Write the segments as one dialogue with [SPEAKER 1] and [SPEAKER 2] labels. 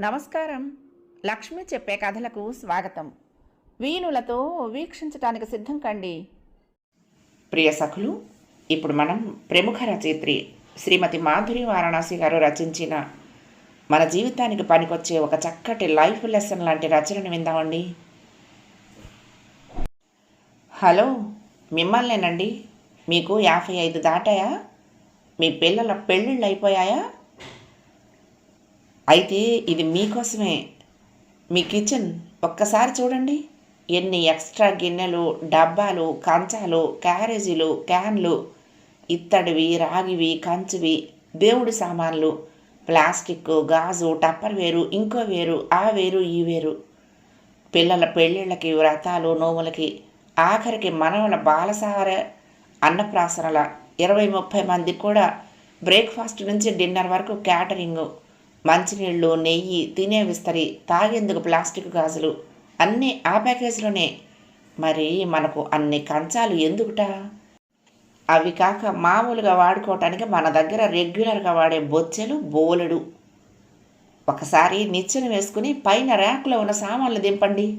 [SPEAKER 1] నమస్కారం. లక్ష్మి చెప్పే కథలకు స్వాగతం. వీణులతో వీక్షించటానికి సిద్ధం కండి. ప్రియ సఖులు ఇప్పుడు మనం ప్రముఖ రచయిత్రి శ్రీమతి మాధురి వారణాసి గారు రచించిన మన జీవితానికి పనికొచ్చే ఒక చక్కటి లైఫ్ లెసన్ లాంటి రచనను విందామండి. హలో మిమ్మల్నేనండి. మీకు యాభై ఐదు దాటాయా? మీ పిల్లల పెళ్ళిళ్ళు అయిపోయాయా అయితే ఇది మీకోసమే. మీ కిచెన్ ఒక్కసారి చూడండి. ఎన్ని ఎక్స్ట్రా గిన్నెలు డబ్బాలు కంచాలు క్యారేజీలు క్యాన్లు ఇత్తడివి రాగివి కంచువి దేవుడి సామాన్లు ప్లాస్టిక్ గాజు టప్పర్ వేరు ఇంకో వేరు ఆ వేరు ఈ వేరు. పిల్లల పెళ్ళిళ్ళకి వ్రతాలు నోములకి ఆఖరికి మనవల బాలసార అన్నప్రాసనల ఇరవై ముప్పై మంది కూడా బ్రేక్ఫాస్ట్ నుంచి డిన్నర్ వరకు క్యాటరింగు. మంచినీళ్ళు నెయ్యి తినే విస్తరి తాగేందుకు ప్లాస్టిక్ గాజులు అన్నీ ఆ ప్యాకేజీలోనే. మరి మనకు అన్ని కంచాలు ఎందుకుట? అవి కాక మామూలుగా వాడుకోవటానికి మన దగ్గర రెగ్యులర్గా వాడే బొచ్చెలు బోలెడు. ఒకసారి నిచ్చెన వేసుకుని పైన ర్యాక్లో ఉన్న సామాన్లు దింపండి.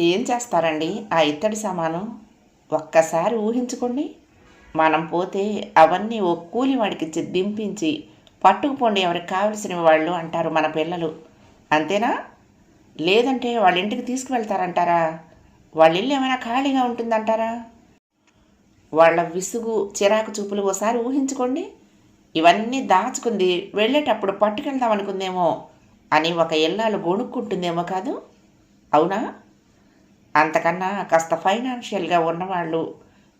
[SPEAKER 1] ఏం చేస్తారండి ఆ ఇత్తడి సామాను? ఒక్కసారి ఊహించుకోండి. మనం పోతే అవన్నీ ఓ కూలివాడికి ఇచ్చి దింపించి పట్టుకుపోండి ఎవరికి కావలసిన వాళ్ళు అంటారు మన పిల్లలు. అంతేనా? లేదంటే వాళ్ళ ఇంటికి తీసుకువెళ్తారంటారా? వాళ్ళ ఇల్లు ఏమైనా ఖాళీగా ఉంటుందంటారా? వాళ్ళ విసుగు చిరాకు చూపులు ఓసారి ఊహించుకోండి. ఇవన్నీ దాచుకుంది వెళ్ళేటప్పుడు పట్టుకెళ్దాం అనుకుందేమో అని ఒక ఇల్లాలు గొణుక్కుంటుందేమో కాదు? అవునా? అంతకన్నా కాస్త ఫైనాన్షియల్గా ఉన్నవాళ్ళు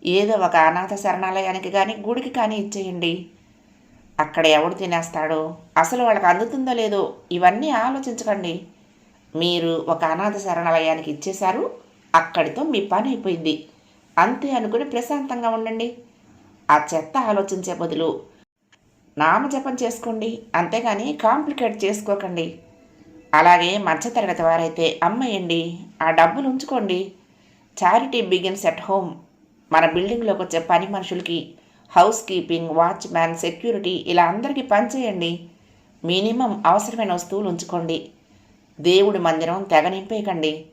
[SPEAKER 1] ఏదో ఒక అనాథ శరణాలయానికి కానీ గుడికి కానీ ఇచ్చేయండి. అక్కడ ఎవడు తినేస్తాడో? అసలు వాళ్ళకి అందుతుందో లేదో ఇవన్నీ ఆలోచించకండి. మీరు ఒక అనాథ శరణాలయానికి ఇచ్చేశారు అక్కడితో మీ పని అయిపోయింది. అంతే అనుకుని ప్రశాంతంగా ఉండండి. ఆ చెత్త ఆలోచించే బదులు నామజపం చేసుకోండి. అంతేగాని కాంప్లికేట్ చేసుకోకండి. అలాగే మధ్యతరగతి వారైతే అమ్మేయండి ఆ డబ్బులు ఉంచుకోండి. Charity begins at home. మన బిల్డింగ్లోకి వచ్చే పని మనుషులకి హౌస్ కీపింగ్ వాచ్మ్యాన్ సెక్యూరిటీ ఇలా అందరికీ పనిచేయండి. మినిమం అవసరమైన వస్తువులు ఉంచుకోండి. దేవుడి మందిరం తెగ నింపేయకండి.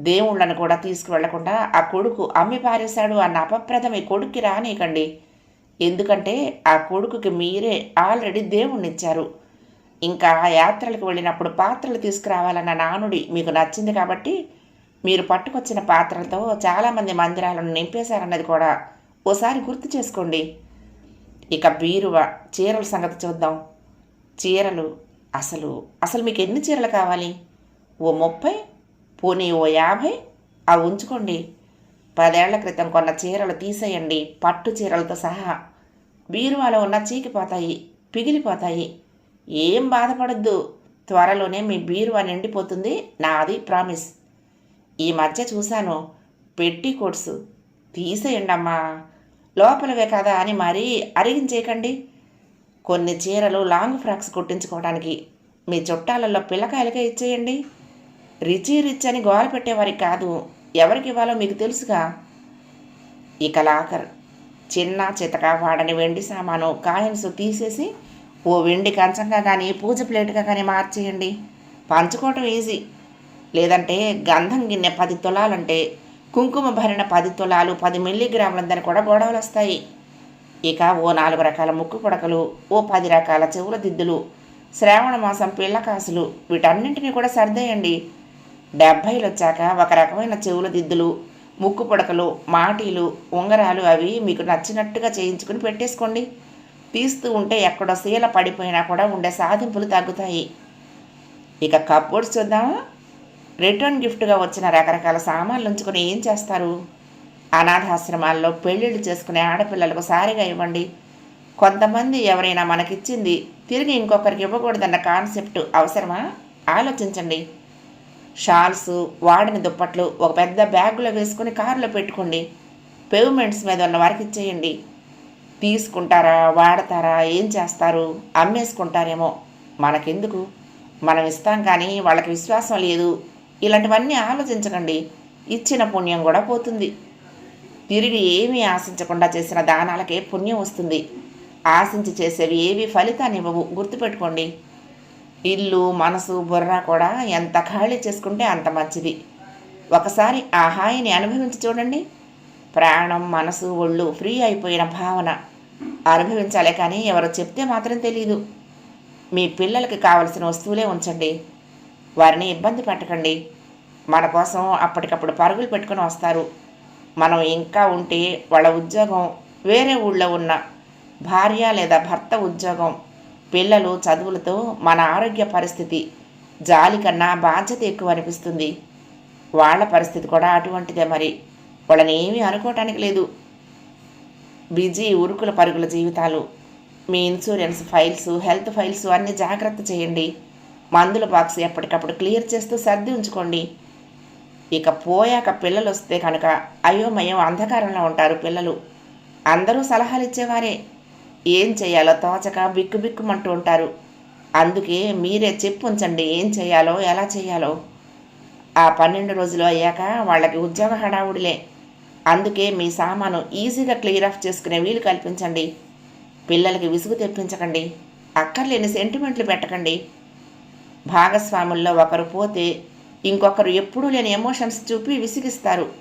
[SPEAKER 1] దేవుళ్ళను కూడా తీసుకువెళ్ళకుండా ఆ కొడుకు అమ్మి పారేశాడు అన్న అపప్రదం ఈ కొడుక్కి రానీయకండి. ఎందుకంటే ఆ కొడుకుకి మీరే ఆల్రెడీ దేవుణ్ణిచ్చారు. ఇంకా ఆ యాత్రలకు వెళ్ళినప్పుడు పాత్రలు తీసుకురావాలన్న నానుడి మీకు నచ్చింది కాబట్టి మీరు పట్టుకొచ్చిన పాత్రలతో చాలామంది మందిరాలను నింపేశారన్నది కూడా ఓసారి గుర్తు చేసుకోండి. ఇక బీరువ చీరల సంగతి చూద్దాం. చీరలు అసలు అసలు మీకు ఎన్ని చీరలు కావాలి? ఓ ముప్పై పోనీ ఓ యాభై? అవి ఉంచుకోండి. పదేళ్ళ క్రితం కొన్న చీరలు తీసేయండి. పట్టు చీరలతో సహా బీరువాలో ఉన్న చీకిపోతాయి పిగిలిపోతాయి. ఏం బాధపడద్దు. త్వరలోనే మీ బీరువా నిండిపోతుంది. నాది ప్రామిస్. ఈ మధ్య చూశాను పెట్టి కోట్స్. తీసేయండి అమ్మా లోపలవే కదా అని మరీ అరిగించేయకండి. కొన్ని చీరలు లాంగ్ ఫ్రాక్స్ కుట్టించుకోవడానికి మీ చుట్టాలలో పిల్లకాయలకే ఇచ్చేయండి. రిచి రిచ్ అని గోల పెట్టేవారికి కాదు ఎవరికి ఇవ్వాలో మీకు తెలుసుగా. ఇక లాకర్ చిన్న చితక వాడని వెండి సామాను కాయిన్స్ తీసేసి ఓ వెండి కంచంగా కానీ పూజ ప్లేట్గా కానీ మార్చేయండి. పంచుకోవటం ఈజీ. లేదంటే గంధం గిన్నె పది తులాలంటే కుంకుమ భరిన పది తులాలు పది మిల్లీగ్రాములందని కూడా గొడవలు వస్తాయి. ఇక ఓ నాలుగు రకాల ముక్కు పుడకలు ఓ పది రకాల చెవుల దిద్దులు శ్రావణ మాసం పిల్లకాసులు వీటన్నింటినీ కూడా సర్దేయండి. డెబ్భైలు వచ్చాక ఒక రకమైన చెవుల దిద్దులు ముక్కు పుడకలు మాటీలు ఉంగరాలు అవి మీకు నచ్చినట్టుగా చేయించుకుని పెట్టేసుకోండి. తీస్తూ ఉంటే ఎక్కడో శీల పడిపోయినా కూడా ఉండే సాధింపులు తగ్గుతాయి. ఇక కప్బోర్డ్స్ చూద్దామా? రిటర్న్ గిఫ్ట్గా వచ్చిన రకరకాల సామాన్లు ఉంచుకొని ఏం చేస్తారు? అనాథాశ్రమాల్లో పెళ్ళిళ్ళు చేసుకునే ఆడపిల్లలకు సారిగా ఇవ్వండి. కొంతమంది ఎవరైనా మనకిచ్చింది తిరిగి ఇంకొకరికి ఇవ్వకూడదన్న కాన్సెప్ట్ అవసరమా? ఆలోచించండి. షాల్స్ వాడిన దుప్పట్లు ఒక పెద్ద బ్యాగులో వేసుకుని కారులో పెట్టుకోండి. పేమెంట్స్ మీద ఉన్న వారికి ఇచ్చేయండి. తీసుకుంటారా వాడతారా ఏం చేస్తారు? అమ్మేసుకుంటారేమో. మనకెందుకు? మనం ఇస్తాం కానీ వాళ్ళకి విశ్వాసం లేదు. ఇలాంటివన్నీ ఆలోచించకండి. ఇచ్చిన పుణ్యం కూడా పోతుంది. తిరిగి ఏమీ ఆశించకుండా చేసిన దానాలకే పుణ్యం వస్తుంది. ఆశించి చేసేవి ఏవి ఫలితాన్ని ఇవ్వవు. గుర్తుపెట్టుకోండి. ఇల్లు మనసు బుర్ర కూడా ఎంత ఖాళీ చేసుకుంటే అంత మంచిది. ఒకసారి ఆ హాయిని అనుభవించి చూడండి. ప్రాణం మనసు ఒళ్ళు ఫ్రీ అయిపోయిన భావన. అనుభవించాలే కానీ ఎవరో చెప్తే మాత్రం తెలియదు మీ పిల్లలకి కావలసిన వస్తువులే ఉంచండి. వారిని ఇబ్బంది పెట్టకండి. మన కోసం అప్పటికప్పుడు పరుగులు పెట్టుకొని వస్తారు. మనం ఇంకా ఉంటే వాళ్ళ ఉద్యోగం వేరే ఊళ్ళో ఉన్న భార్య లేదా భర్త ఉద్యోగం పిల్లలు చదువులతో మన ఆరోగ్య పరిస్థితి జాలి కన్నా బాధ్యత ఎక్కువ అనిపిస్తుంది. వాళ్ళ పరిస్థితి కూడా అటువంటిదే మరి. వాళ్ళని ఏమీ అనుకోవటానికి లేదు. బిజీ ఉరుకుల పరుగుల జీవితాలు. మీ ఇన్సూరెన్స్ ఫైల్స్ హెల్త్ ఫైల్స్ అన్నీ జాగ్రత్త చేయండి. మందుల బాక్స్ ఎప్పటికప్పుడు క్లియర్ చేస్తూ సర్ది ఉంచుకోండి. ఇక పోయాక పిల్లలు వస్తే కనుక అయోమయం అంధకారంలో ఉంటారు పిల్లలు. అందరూ సలహాలు ఇచ్చేవారే. ఏం చేయాలో తోచక బిక్కు బిక్కుమంటూ ఉంటారు. అందుకే మీరే చెప్పు ఉంచండి ఏం చేయాలో ఎలా చేయాలో. ఆ పన్నెండు రోజులు అయ్యాక వాళ్ళకి ఉద్యోగ హడావుడిలే. అందుకే మీ సామాను ఈజీగా క్లియర్ ఆఫ్ చేసుకునే వీలు కల్పించండి. పిల్లలకి విసుగు తెప్పించకండి. అక్కర్లేని సెంటిమెంట్లు పెట్టకండి. భాగస్వాముల్లో ఒకరు పోతే ఇంకొకరు ఎప్పుడూ లేని ఎమోషన్స్ చూపి విసిగిస్తారు.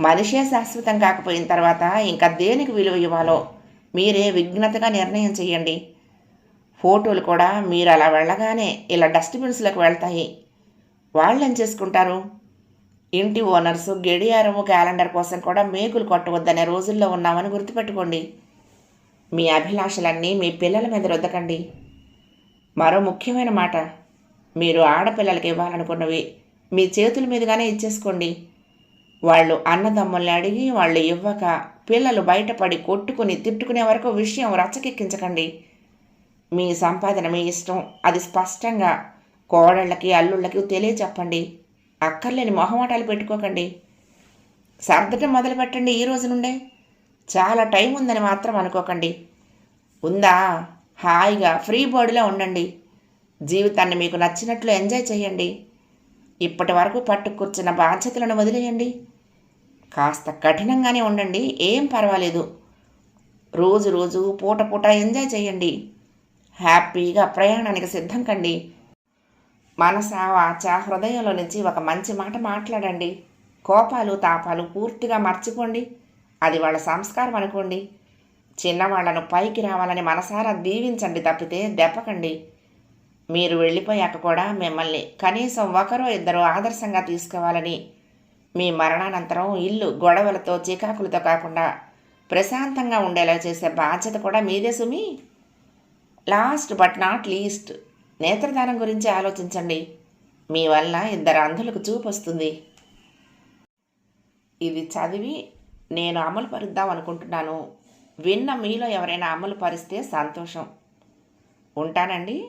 [SPEAKER 1] మనిషే శాశ్వతం కాకపోయిన తర్వాత ఇంకా దేనికి విలువ ఇవ్వాలో? మీరే విఘ్నతగా నిర్ణయం చేయండి. ఫోటోలు కూడా మీరు అలా వెళ్ళగానే ఇలా డస్ట్బిన్స్లోకి వెళ్తాయి. వాళ్ళు ఏం చేసుకుంటారు? ఇంటి ఓనర్స్ గడియారము క్యాలెండర్ కోసం కూడా మేకులు కొట్టవద్దనే రోజుల్లో ఉన్నామని గుర్తుపెట్టుకోండి. మీ అభిలాషలన్నీ మీ పిల్లల మీద రుద్దకండి. మరో ముఖ్యమైన మాట. మీరు ఆడపిల్లలకి ఇవ్వాలనుకున్నవి మీ చేతుల మీదుగానే ఇచ్చేసుకోండి. వాళ్ళు అన్నదమ్ముల్ని అడిగి వాళ్ళు ఇవ్వక పిల్లలు బయటపడి కొట్టుకుని తిట్టుకునే వరకు విషయం రచ్చకెక్కించకండి. మీ సంపాదన మీ ఇష్టం అది స్పష్టంగా కోడళ్ళకి అల్లుళ్ళకి తెలియచెప్పండి. అక్కర్లేని మొహమాటాలు పెట్టుకోకండి. సర్దటం మొదలు పెట్టండి ఈ రోజు నుండే. చాలా టైం ఉందని మాత్రం అనుకోకండి. ఉందా? హాయిగా ఫ్రీ బాడీలో ఉండండి. జీవితాన్ని మీకు నచ్చినట్లు ఎంజాయ్ చేయండి. ఇప్పటి వరకు పట్టుకూర్చున్న బాధ్యతలను వదిలేయండి. కాస్త కఠినంగానే ఉండండి. ఏం పర్వాలేదు. రోజు రోజు పూట పూట ఎంజాయ్ చేయండి. హ్యాపీగా ప్రయాణానికి సిద్ధం కండి. మనస వాచ హృదయంలో నుంచి ఒక మంచి మాట మాట్లాడండి. కోపాలు తాపాలు పూర్తిగా మర్చిపోండి. అది వాళ్ళ సంస్కారం అనుకోండి. చిన్నవాళ్ళను పైకి రావాలని మనసారా దీవించండి తప్పితే దెప్పకండి మీరు వెళ్ళిపోయాక కూడా మిమ్మల్ని కనీసం ఒకరో ఇద్దరు ఆదర్శంగా తీసుకోవాలని. మీ మరణానంతరం ఇల్లు గొడవలతో చికాకులతో కాకుండా ప్రశాంతంగా ఉండేలా చేసే బాధ్యత కూడా మీదే సుమి. లాస్ట్ బట్ నాట్ లీస్ట్ నేత్రదానం గురించి ఆలోచించండి. మీ వల్ల ఇద్దరు అంధులకు చూపు వస్తుంది. ఇది చదివి నేను అమలు పరుద్దాం అనుకుంటున్నాను. విన్న మీలో ఎవరైనా అమలు పరిస్తే సంతోషం. ఉంటానండి.